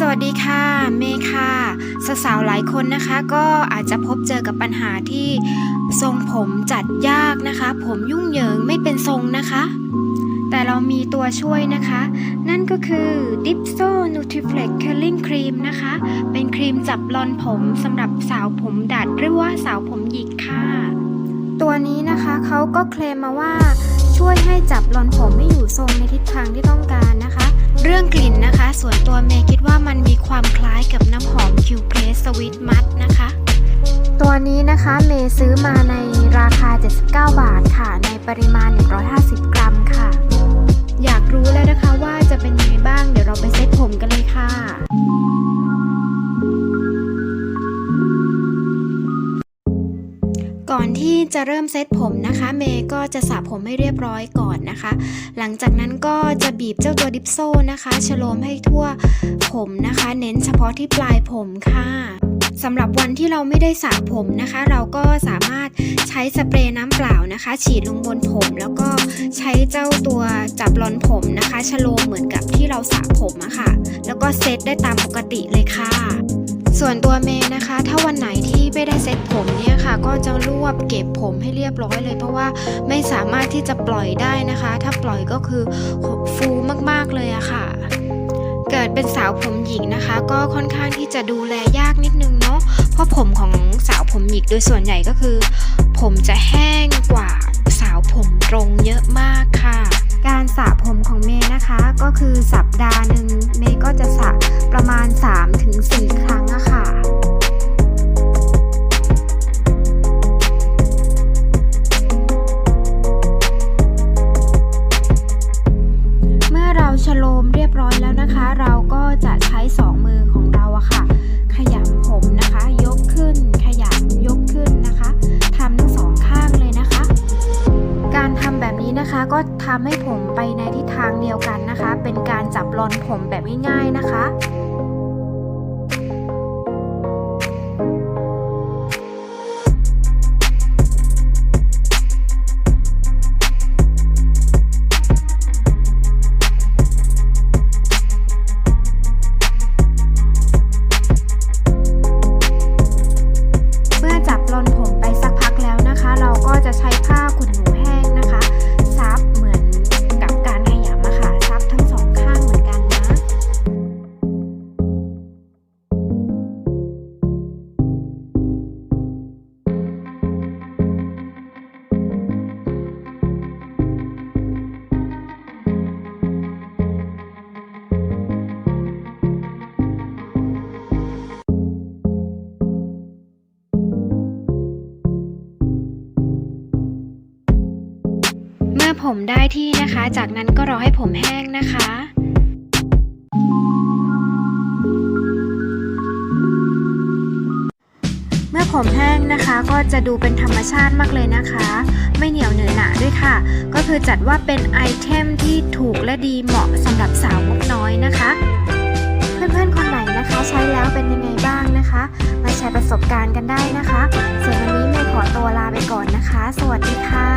สวัสดีค่ะ เมย์ค่ะสาวหลายคนนะคะก็อาจจะพบเจอกับปัญหาที่ทรงผมจัดยากนะคะ ผมยุ่งเหยิงไม่เป็นทรงนะคะ แต่เรามีตัวช่วยนะคะ นั่นก็คือ Dipso Nutriflex Curling Cream นะคะ เป็นครีมจับลอนผมสำหรับสาวผมดัดหรือว่าสาวผมหยิกค่ะ ตัวนี้นะคะเขาก็เคลมมาว่าช่วยให้จับลอนผมให้อยู่ทรงในทิศทางที่ต้องการนะคะ เรื่องกลิ่นนะคะ ส่วนตัวเมย์คิดว่ามันมีความคล้ายกับน้ำหอม Q Press Sweet Mud นะคะ ตัวนี้นะคะเมย์ซื้อมาในราคา 79 บาทค่ะ ในปริมาณ 150 กรัมค่ะ อยากรู้แล้วนะคะว่าจะเป็นยังไงบ้าง เดี๋ยวเราไปเซ็ตผมกันเลยค่ะ ก่อนที่จะเริ่มเซตผมนะคะ เมย์ก็จะสระผมให้เรียบร้อยก่อนนะคะ หลังจากนั้นก็จะบีบเจ้าตัวดิปโซนะคะฉโลมให้ทั่วผมนะคะ เน้นเฉพาะที่ปลายผมค่ะสำหรับวันที่เราไม่ได้สระผมนะคะ เราก็สามารถใช้สเปรย์น้ำเปล่านะคะ ฉีดลงบนผม แล้วก็ใช้เจ้าตัวจับรอนผมนะคะฉโลมเหมือนกับที่เราสระผมอะค่ะ แล้วก็เซตได้ตามปกติเลยค่ะ ส่วนตัวเมย์นะคะ ถ้าวันไหนที่ไม่ได้เซ็ตผมเนี่ยค่ะ ก็จะรวบเก็บผมให้เรียบร้อยเลย เพราะว่าไม่สามารถที่จะปล่อยได้นะคะ ถ้าปล่อยก็คือฟูมากๆเลยอะค่ะ เกิดเป็นสาวผมหญิงนะคะ ก็ค่อนข้างที่จะดูแลยากนิดนึงเนาะเพราะผมของสาวผมหยิกโดยส่วนใหญ่ก็คือ ผมจะแห้งกว่าสาวผมตรงเยอะมากค่ะการสระ ก็คือสัปดาห์หนึ่งเมย์ก็จะสระประมาณ 3-4 ครั้งอะค่ะเมื่อเราฉโลมเรียบร้อยแล้วนะคะ เราก็จะใช้สองมือของเราอะค่ะ เป็นการจับรอนผมแบบง่ายๆนะคะ ผมได้ที่นะคะ จากนั้นก็รอให้ผมแห้งนะคะเมื่อผมแห้งนะคะก็จะดูเป็นธรรมชาติมากเลยนะคะ ไม่เหนียวเหนอะหนะด้วยค่ะ ก็คือจัดว่าเป็นไอเทมที่ถูกและดีเหมาะสำหรับสาวงบน้อยนะคะ เพื่อนๆคนไหนนะคะใช้แล้วเป็นยังไงบ้างนะคะ มาแชร์ประสบการณ์กันได้นะคะ ส่วนวันนี้เมย์ขอตัวลาไปก่อนนะคะ สวัสดีค่ะ